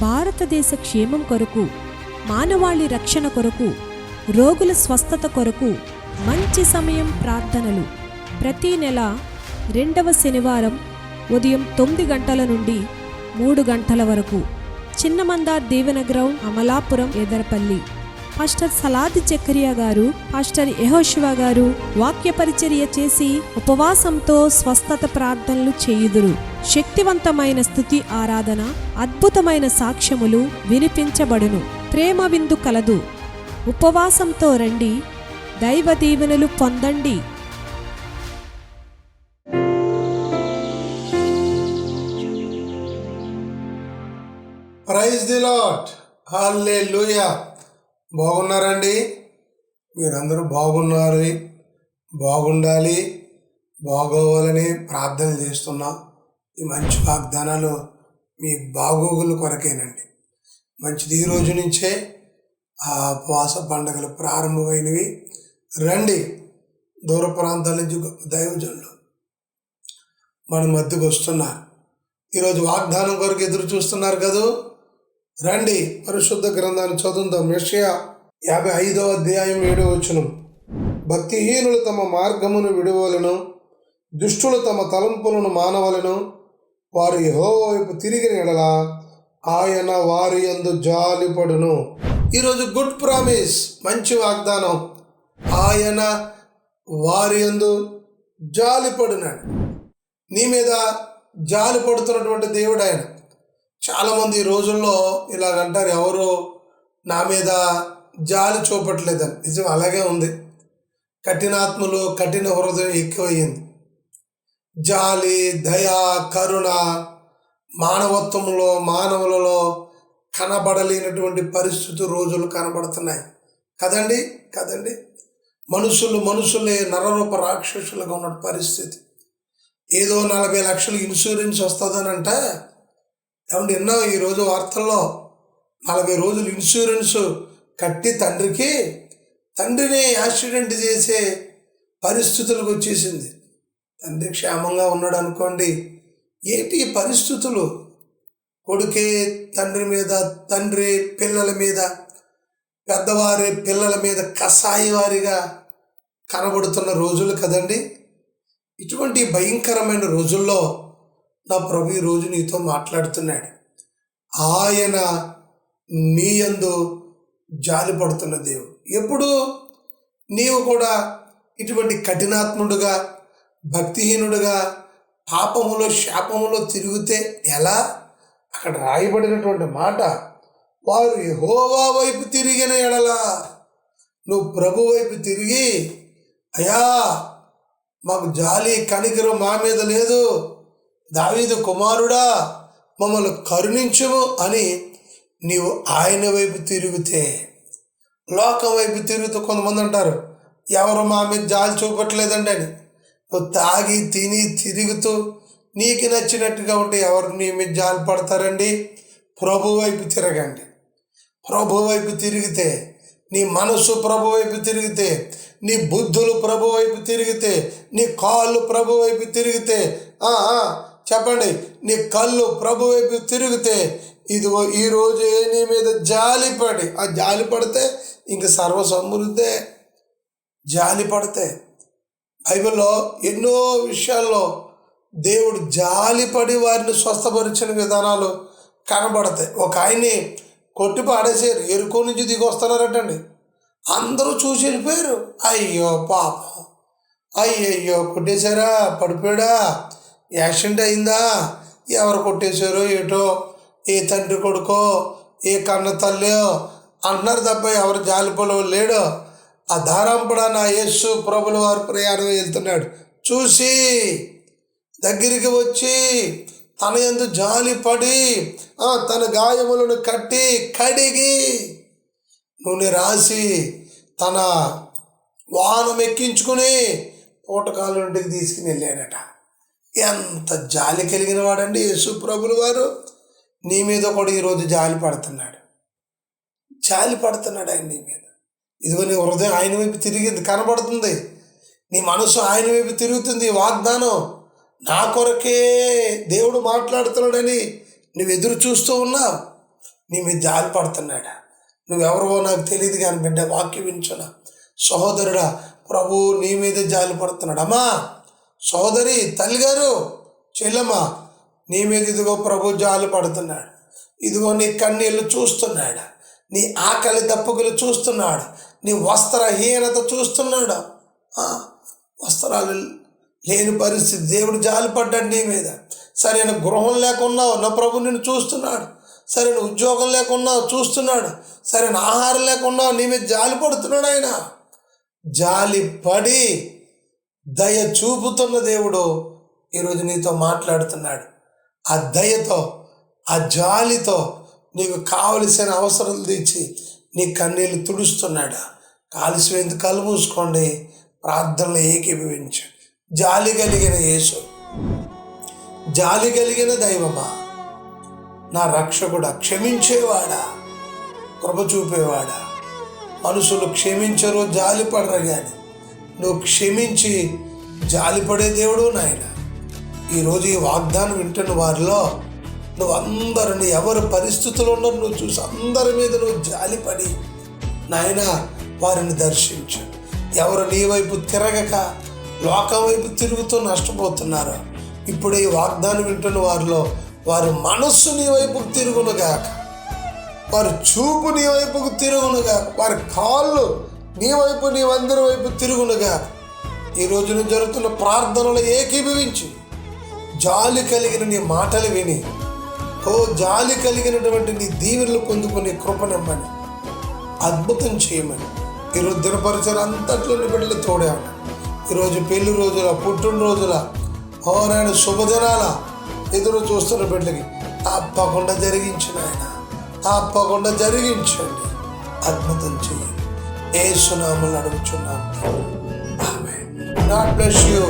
భారతదేశ క్షేమం కొరకు మానవాళి రక్షణ కొరకు రోగుల స్వస్థత కొరకు మంచి సమయం ప్రార్థనలు. ప్రతి నెల రెండవ శనివారం ఉదయం తొమ్మిది గంటల నుండి మూడు గంటల వరకు చిన్నమందార్ దీవెన గ్రౌండ్ అమలాపురం ఎదరపల్లి. పాస్టర్ సలాది చక్రియా గారు పాస్టర్ యహోశివా గారు వాక్య పరిచర్య చేసి ఉపవాసంతో స్వస్థత ప్రార్థనలు చేయుదురు. శక్తివంతమైన స్థుతి ఆరాధన అద్భుతమైన సాక్ష్యములు వినిపించబడును. ప్రేమ విందు కలదు. ఉపవాసంతో రండి. దైవ దీవెనలు పొందండి. ప్రైజ్ ది లాట్ హాల్లే లూయా బాగున్నారండి? మీరందరూ బాగున్నారు. బాగుండాలి. బాగోవాలని ప్రార్థన చేస్తున్నాం. ఈ మంచి వాగ్దానాలు మీ బాగోగుల కొరకేనండి. మంచిది ఈ రోజు నుంచే. ఆ ఉపవాస పండుగలు ప్రారంభమైనవి. రండి. దూర ప్రాంతాల నుంచి గొప్ప దైవజనులు మన మధ్యకు వస్తున్నారు. ఈరోజు వాగ్దానం కొరకు ఎదురు చూస్తున్నారు కదూ? రండి పరిశుద్ధ గ్రంథాన్ని చదువుదాం. యెషయా యాభై ఐదవ అధ్యాయం ఏడవ వచనం. భక్తిహీనులు తమ మార్గమును విడవలను దుష్టులు తమ తలంపులను మానవలను వారు యహో వైపు తిరిగిన ఎడల ఆయన వారి యందు జాలిపడును. ఈరోజు గుడ్ ప్రామిస్ మంచి వాగ్దానం. ఆయన వారి యందు జాలిపడినాడు నీ మీద జాలి పడుతున్నటువంటి దేవుడు ఆయన. చాలామంది ఈ రోజుల్లో ఇలాగంటారు ఎవరు నా మీద జాలి చూపట్లేదని. నిజం అలాగే ఉంది. కఠినాత్మలు కఠిన హృదయం ఎక్కువయ్యింది. జాలి దయ కరుణ మానవత్వంలో మానవులలో కనబడలేనటువంటి పరిస్థితి రోజులు కనబడుతున్నాయి. కదండి? కదండి? మనుషులు మనుషులే నరరూప రాక్షసులుగా ఉన్న పరిస్థితి. ఏదో నలభై లక్షలు ఇన్సూరెన్స్ వస్తుందనంటే ఏమంటే విన్నావు ఈరోజు వార్తల్లో నలభై రోజులు ఇన్సూరెన్స్ కట్టి తండ్రికి తండ్రిని యాక్సిడెంట్ చేసే పరిస్థితులకు వచ్చేసింది. తండ్రి క్షేమంగా ఉన్నాడు అనుకోండి ఏంటి పరిస్థితులు? కొడుకే తండ్రి మీద తండ్రి పిల్లల మీద పెద్దవారి పిల్లల మీద కషాయి వారిగా కనబడుతున్న రోజులు కదండి. ఇటువంటి భయంకరమైన రోజుల్లో నా ప్రభు ఈరోజు రోజు నీతో మాట్లాడుతున్నాడు. ఆయన నీ యందు జాలి పడుతున్న దేవుడు. ఎప్పుడు నీవు కూడా ఇటువంటి కఠినాత్ముడుగా భక్తిహీనుడుగా పాపములో శాపములో తిరిగితే ఎలా? అక్కడ రాయబడినటువంటి మాట వారు యహోవా వైపు తిరిగిన ఎడలా నువ్వు ప్రభు వైపు తిరిగి అయా మాకు జాలి కనికరం మా మీద లేదు. దావీదు కుమారుడా మమ్మల్ని కరుణించుము అని నీవు ఆయన వైపు తిరిగితే. లోకం వైపు తిరుగుతూ కొంతమంది అంటారు ఎవరు మా మీద జాలి చూపట్లేదండి అని. నువ్వు తాగి తిని తిరుగుతూ నీకు నచ్చినట్టుగా ఉంటే ఎవరు నీ మీద జాలి పడతారండి? ప్రభు వైపు తిరగండి. ప్రభు వైపు తిరిగితే నీ మనసు ప్రభు వైపు తిరిగితే నీ బుద్ధులు ప్రభు వైపు తిరిగితే నీ కాళ్ళు ప్రభు వైపు తిరిగితే చెప్పండి నీ కళ్ళు ప్రభు వైపు తిరిగితే ఇదిగో ఈరోజు నీ మీద జాలి పడి ఆ జాలి పడితే ఇంక సర్వ సమృద్ధే జాలి పడితే. బైబిల్లో ఎన్నో విషయాల్లో దేవుడు జాలిపడి వారిని స్వస్థపరిచిన విధానాలు కనబడతాయి. ఒక ఆయన్ని కొట్టి పాడేసారు ఎరుకో నుంచి దిగి వస్తున్నారటండి. అందరూ చూసి వెళ్ళిపోయారు. అయ్యో పాపం. అయ్యయ్యో కొట్టేశారా? పడిపోయాడా? యాక్సిడెంట్ అయిందా? ఎవరు కొట్టేశారో ఏటో? ఏ తండ్రి కొడుకో? ఏ కన్న తల్లో? అంటున్నారు తప్ప ఎవరు జాలిపోలో లేడో. ఆ ధారాంపడ నా యేసు ప్రభుల వారు ప్రయాణం వెళ్తున్నాడు. చూసి దగ్గరికి వచ్చి తన ఎందు జాలిపడి తన గాయములను కట్టి కడిగి నూనె రాసి తన వాహనం ఎక్కించుకుని పూటకాలు ఇంటికి తీసుకుని వెళ్ళాడట. ఎంత జాలి కలిగిన వాడండి యేసు ప్రభులు వారు. నీ మీద కూడా ఈరోజు జాలి పడుతున్నాడు. జాలి పడుతున్నాడు ఆయన నీ మీద. ఇదిగో నీ హృదయం ఆయన వైపు తిరిగింది కనబడుతుంది. నీ మనసు ఆయన వైపు తిరుగుతుంది వాగ్దానం నా కొరకే దేవుడు మాట్లాడుతున్నాడని నువ్వు ఎదురు చూస్తూ ఉన్నావు. నీ మీద జాలి పడుతున్నాడా? నువ్వెవరో నాకు తెలియదు కానీ బిడ్డ వాక్యం వించున సహోదరుడా ప్రభు నీ మీద జాలి పడుతున్నాడు. అమ్మా సోదరి తల్లిగారు చెల్లమ్మ నీ మీద ఇదిగో ప్రభు జాలు పడుతున్నాడు. ఇదిగో నీ కన్నీళ్ళు చూస్తున్నాడు. నీ ఆకలి దప్పుకులు చూస్తున్నాడు. నీ వస్త్రహీనత చూస్తున్నాడు. వస్త్రాలు లేని పరిస్థితి. దేవుడు జాలి పడ్డాడు నీ మీద. సరైన గృహం లేకున్నావు నా ప్రభు నిన్ను చూస్తున్నాడు. సరైన ఉద్యోగం లేకున్నావు చూస్తున్నాడు. సరైన ఆహారం లేకున్నావు నీ మీద జాలి పడుతున్నాడు ఆయన. జాలి పడి దయ చూపుతున్న దేవుడు ఈరోజు నీతో మాట్లాడుతున్నాడు. ఆ దయతో ఆ జాలితో నీకు కావలసిన అవసరాలు తీర్చి నీ కన్నీళ్ళు తుడుస్తున్నాడు. కాలుష్యం కళ్ళు మూసుకోండి? ప్రార్థనలు ఏకీభవించు. జాలి కలిగిన యేసు జాలి కలిగిన దైవమా? నా రక్షకుడా క్షమించేవాడా? కృప చూపేవాడా? మనుషులు క్షమించరు జాలిపడరు కానీ నువ్వు క్షమించి జాలిపడే దేవుడు నాయన. ఈరోజు ఈ వాగ్దానం వింటున్న వారిలో నువ్వు అందరిని ఎవరి పరిస్థితులు ఉన్నారో నువ్వు చూసి అందరి మీద నువ్వు జాలిపడి నాయన వారిని దర్శించు. ఎవరు నీ వైపు తిరగక లోకం వైపు తిరుగుతూ నష్టపోతున్నారు ఇప్పుడు ఈ వాగ్దానం వింటున్న వారిలో వారి మనస్సు నీ వైపుకు తిరుగునుగాక. వారి చూపు నీ వైపుకు తిరుగునుగాక. వారి కాళ్ళు నీ వైపు నీ అందరి వైపు తిరుగునుగా. ఈ రోజున జరుగుతున్న ప్రార్థనలు ఏకీభవించి జాలి కలిగిన నీ మాటలు విని ఓ జాలి కలిగినటువంటి నీ దీవెనలు పొందుకునే కృపనిమ్మని అద్భుతం చేయమని ఈరోజు దినపరిచయం అంతట్లోని బిడ్డలు తోడాము ఈరోజు పెళ్ళి రోజుల పుట్టినరోజుల ఓనాయన శుభదినాల ఎదురు చూస్తున్న బిడ్డకి తప్పకుండా జరిగించిన ఆయన తప్పకుండా జరిగించండి అద్భుతం చేయండి. ஏசு நாமல் நடவு சொன்னாங்க God bless you.